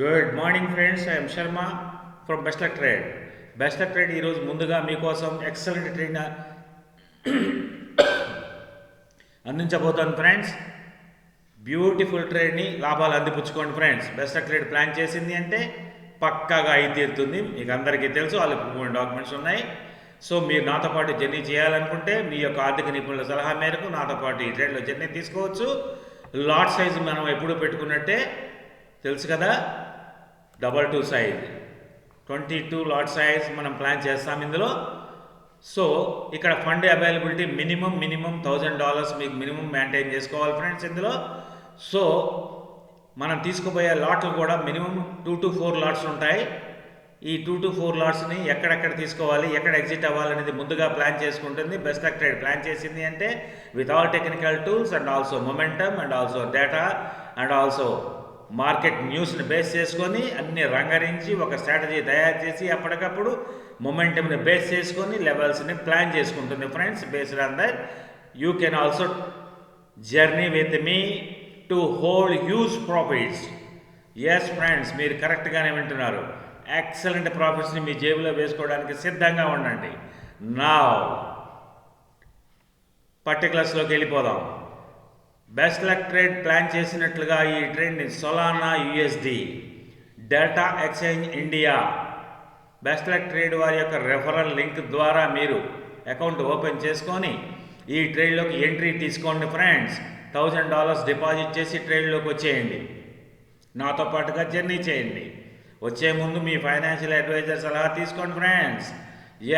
Good morning friends I'm Sharma from best luck trade best luck trade ఈరోజు ముందుగా మీకోసం excellent train అందించబోతాను friends beautiful ట్రేడ్ని లాభాలు అందిపుచ్చుకోండి friends best luck trade plan చేసింది అంటే పక్కాగా అయి తీరుతుంది. మీకు అందరికీ తెలుసు వాళ్ళకి డాక్యుమెంట్స్ ఉన్నాయి. సో మీరు నాతో పాటు జర్నీ చేయాలనుకుంటే మీ యొక్క ఆర్థిక నిపుణుల సలహా మేరకు నాతో పాటు ఈ ట్రేడ్లో జర్నీ తీసుకోవచ్చు. లాట్ సైజు మనం ఎప్పుడు పెట్టుకున్నట్టే తెలుసు కదా. Double two size twenty two lot size మనం ప్లాన్ చేస్తాం ఇందులో. సో ఇక్కడ fund availability minimum minimum thousand dollars మీకు మినిమం మెయింటైన్ చేసుకోవాలి ఫ్రెండ్స్ ఇందులో. సో మనం తీసుకుపోయే లాట్లు కూడా minimum two to four lots ఉంటాయి. ఈ టూ టు ఫోర్ లాట్స్ని ఎక్కడెక్కడ తీసుకోవాలి ఎక్కడ ఎగ్జిట్ అవ్వాలనేది ముందుగా ప్లాన్ చేసుకుంటుంది. బెస్ట్ ట్రేడ్ ప్లాన్ చేసింది అంటే with all technical tools and also momentum and also data and also market న్యూస్ని బేస్ చేసుకొని అన్ని రంగరించి ఒక స్ట్రాటజీ తయారు చేసి అప్పటికప్పుడు మొమెంటమ్ని బేస్ చేసుకొని లెవెల్స్ని ప్లాన్ చేసుకుంటుంది friends. Based on that you can also journey with me to hold huge profits. Yes friends మీరు కరెక్ట్గానే వింటున్నారు. ఎక్సలెంట్ ప్రాఫిట్స్ని మీ జేబులో వేసుకోవడానికి సిద్ధంగా ఉండండి. నా పర్టికులర్స్లోకి వెళ్ళిపోదాం. బెస్ట్ ట్రేడ్ ప్లాన్ చేసినట్లుగా ఈ ట్రేడ్ని Solana USD data exchange India. Best trade వారి యొక్క రెఫరల్ లింక్ ద్వారా మీరు అకౌంట్ ఓపెన్ చేసుకొని ఈ ట్రేడ్లోకి ఎంట్రీ తీసుకోండి ఫ్రెండ్స్. థౌజండ్ డాలర్స్ డిపాజిట్ చేసి ట్రేడ్లోకి వచ్చేయండి. నాతో పాటుగా జర్నీ చేయండి. వచ్చే ముందు మీ ఫైనాన్షియల్ అడ్వైజర్ సలహా తీసుకోండి ఫ్రెండ్స్.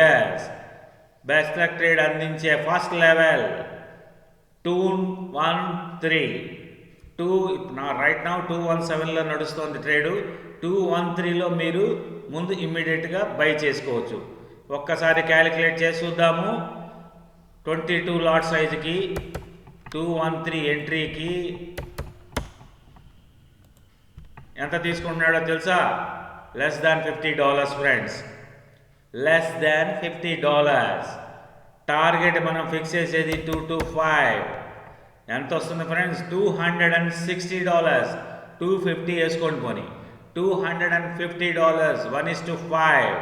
ఎస్ బెస్ట్ ట్రేడ్ అందించే first level two one three two నా రైట్ నా టూ వన్ సెవెన్లో నడుస్తోంది ట్రేడు టూ వన్ త్రీలో మీరు ముందు ఇమ్మీడియట్గా బై చేసుకోవచ్చు. ఒక్కసారి క్యాలిక్యులేట్ చేసి చూద్దాము. ట్వంటీ టూ లాట్ సైజుకి టూ వన్ త్రీ ఎంట్రీకి ఎంత తీసుకుంటున్నాడో తెలుసా? Less than fifty dollars friends less than fifty dollars target మనం ఫిక్స్ చేసేది టూ టు ఫైవ్. ఎంత వస్తుంది friends? Two hundred and sixty dollars. Two fifty వేసుకోండి పోని. Two hundred and fifty dollars. One is to five.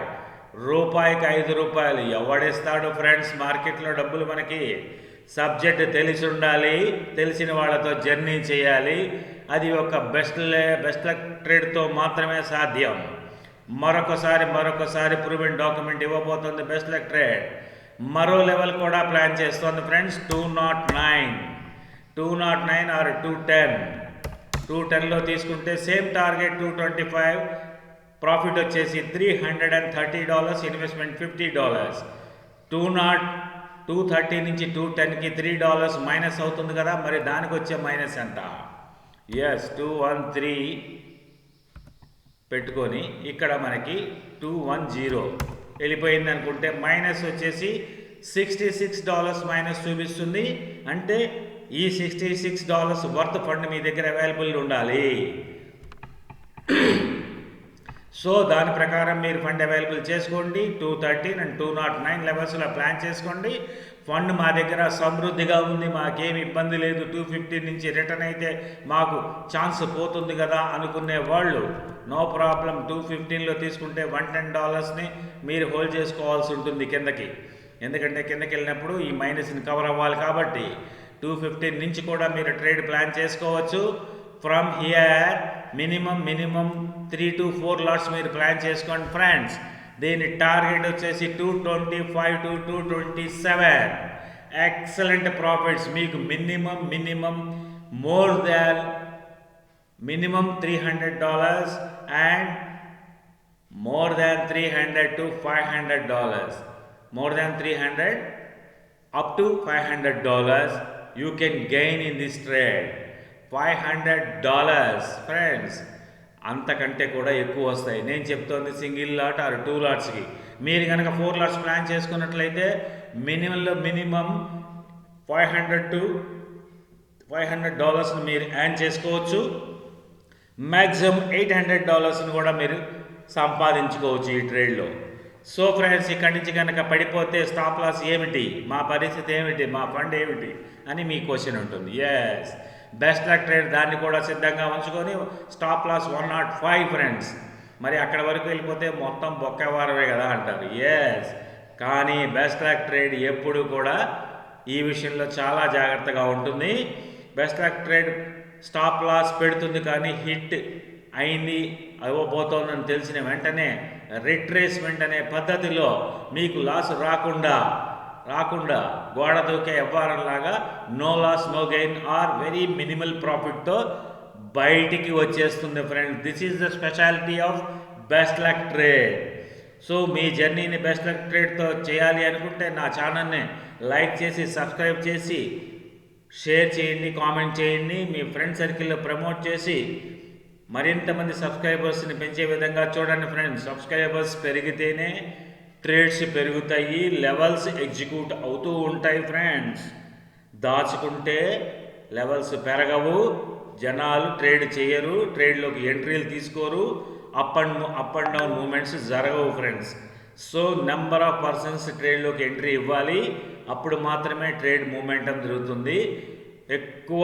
రూపాయికి ఐదు రూపాయలు. ఎవడిస్తాడు friends మార్కెట్లో డబ్బులు మనకి? సబ్జెక్ట్ తెలిసి ఉండాలి తెలిసిన వాళ్ళతో జర్నీ చేయాలి. అది ఒక బెస్ట్ బెస్ట్ ట్రేడ్తో మాత్రమే సాధ్యం. మరొకసారి మరొకసారి ప్రూవెంట్ డాక్యుమెంట్ ఇవ్వబోతుంది బెస్ట్ లెక్ ట్రేడ్. మరో లెవెల్ కూడా ప్లాన్ చేస్తోంది friends two not nine two not nine or two ten two టెన్లో తీసుకుంటే same target two twenty five profit వచ్చేసి three hundred and thirty dollars investment fifty dollars two not two thirty నుంచి two టెన్కి three dollars minus అవుతుంది కదా మరి దానికి వచ్చే మైనస్ ఎంత? ఎస్ టూ వన్ త్రీ పెట్టుకొని ఇక్కడ మనకి టూ వన్ జీరో వెళ్ళిపోయింది అనుకుంటే మైనస్ వచ్చేసి సిక్స్టీ సిక్స్ డాలర్స్ మైనస్ చూపిస్తుంది. అంటే ఈ sixty six dollars worth fund మీ దగ్గర అవైలబుల్ ఉండాలి. సో దాని ప్రకారం మీరు ఫండ్ అవైలబుల్ చేసుకోండి. Two thirteen and two not nine లెవెల్స్లో ప్లాన్ చేసుకోండి. ఫండ్ మా దగ్గర సమృద్ధిగా ఉంది మాకేమి ఇబ్బంది లేదు. టూ ఫిఫ్టీ నుంచి రిటర్న్ అయితే మాకు ఛాన్స్ పోతుంది కదా అనుకునే వాళ్ళు నో ప్రాబ్లం. టూ ఫిఫ్టీన్లో తీసుకుంటే వన్ టెన్ డాలర్స్ని మీరు హోల్డ్ చేసుకోవాల్సి ఉంటుంది కిందకి. ఎందుకంటే కిందకి వెళ్ళినప్పుడు ఈ మైనస్ని కవర్ అవ్వాలి కాబట్టి టూ ఫిఫ్టీన్ నుంచి కూడా మీరు ట్రేడ్ ప్లాన్ చేసుకోవచ్చు. From here minimum minimum three to four lots మీరు ప్లాన్ చేసుకోండి ఫ్రెండ్స్. దీని టార్గెట్ వచ్చేసి two twenty five to two twenty seven excellent profits మీకు minimum minimum more than minimum three hundred dollars and more than three hundred to five hundred dollars more than three hundred up to five hundred dollars you can gain in this trade five hundred dollars friends అంతకంటే కూడా ఎక్కువ వస్తాయి. నేను చెప్తోంది single lot or two లాట్స్కి. మీరు కనుక four lots plan చేసుకున్నట్లయితే మినిమంలో minimum five hundred to five hundred డాలర్స్ని మీరు యాన్ చేసుకోవచ్చు. మ్యాక్సిమం ఎయిట్ హండ్రెడ్ డాలర్స్ని కూడా మీరు సంపాదించుకోవచ్చు ఈ ట్రేడ్లో. సో ఫ్రెండ్స్ ఇక్కడి నుంచి కనుక పడిపోతే స్టాప్ లాస్ ఏమిటి? మా పరిస్థితి ఏమిటి? మా ఫండ్ ఏమిటి? అని మీ క్వశ్చన్ ఉంటుంది. ఎస్ బెస్ట్ లక్ ట్రేడ్ దాన్ని కూడా సిద్ధంగా ఉంచుకొని stop loss one nought five friends మరి అక్కడ వరకు వెళ్ళిపోతే మొత్తం బొక్కవారమే కదా అంటారు. ఎస్ కానీ బెస్ట్ లక్ ట్రేడ్ ఎప్పుడు కూడా ఈ విషయంలో చాలా జాగ్రత్తగా ఉంటుంది. Best luck trade stop loss పెడుతుంది కానీ హిట్ అయింది అవ్వబోతోందని తెలిసిన వెంటనే రిట్రేస్మెంట్ అనే పద్ధతిలో మీకు లాస్ రాకుండా రాకుండా గోడ దూకే వ్యవహారంలాగా no loss no gain or very minimal ప్రాఫిట్తో బయటికి వచ్చేస్తుంది friends this is the speciality of best luck trade so మీ జర్నీని బెస్ట్ లక్ ట్రేడ్తో చేయాలి అనుకుంటే నా ఛానల్ని లైక్ చేసి సబ్స్క్రైబ్ చేసి షేర్ చేయండి కామెంట్ చేయండి. మీ ఫ్రెండ్ సర్కిల్లో ప్రమోట్ చేసి మరింత మంది సబ్స్క్రైబర్స్ని పెంచే విధంగా చూడండి ఫ్రెండ్స్ సబ్స్క్రైబర్స్ పెరిగితేనే ట్రేడ్స్ పెరుగుతాయి లెవెల్స్ ఎగ్జిక్యూట్ అవుతూ ఉంటాయి ఫ్రెండ్స్ దాచుకుంటే లెవెల్స్ పెరగవు జనాలు ట్రేడ్ చేయరు ట్రేడ్లోకి ఎంట్రీలు తీసుకోరు up and up and down movements జరగవు friends so number of persons ట్రేడ్లోకి entry ఇవ్వాలి అప్పుడు మాత్రమే ట్రేడ్ మూమెంటం జరుగుతుంది. ఎక్కువ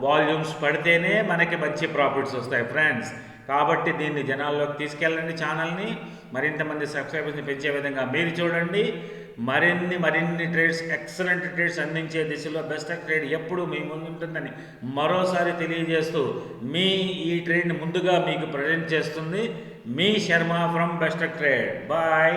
వాల్యూమ్స్ పడితేనే మనకి మంచి ప్రాఫిట్స్ వస్తాయి ఫ్రెండ్స్ కాబట్టి దీన్ని జనాల్లోకి తీసుకెళ్ళండి ఛానల్ని. మరింతమంది సబ్స్క్రైబర్స్ని పెంచే విధంగా మీరు చూడండి. మరిన్ని మరిన్ని ట్రేడ్స్ ఎక్సలెంట్ ట్రేడ్స్ అందించే దిశలో బెస్ట్ ట్రేడ్ ఎప్పుడు మీ ముందుంటుందని మరోసారి తెలియజేస్తూ మీ ఈ ట్రేడ్ని ముందుగా మీకు ప్రజెంట్ చేస్తుంది మీ Sharma from best trade. Bye.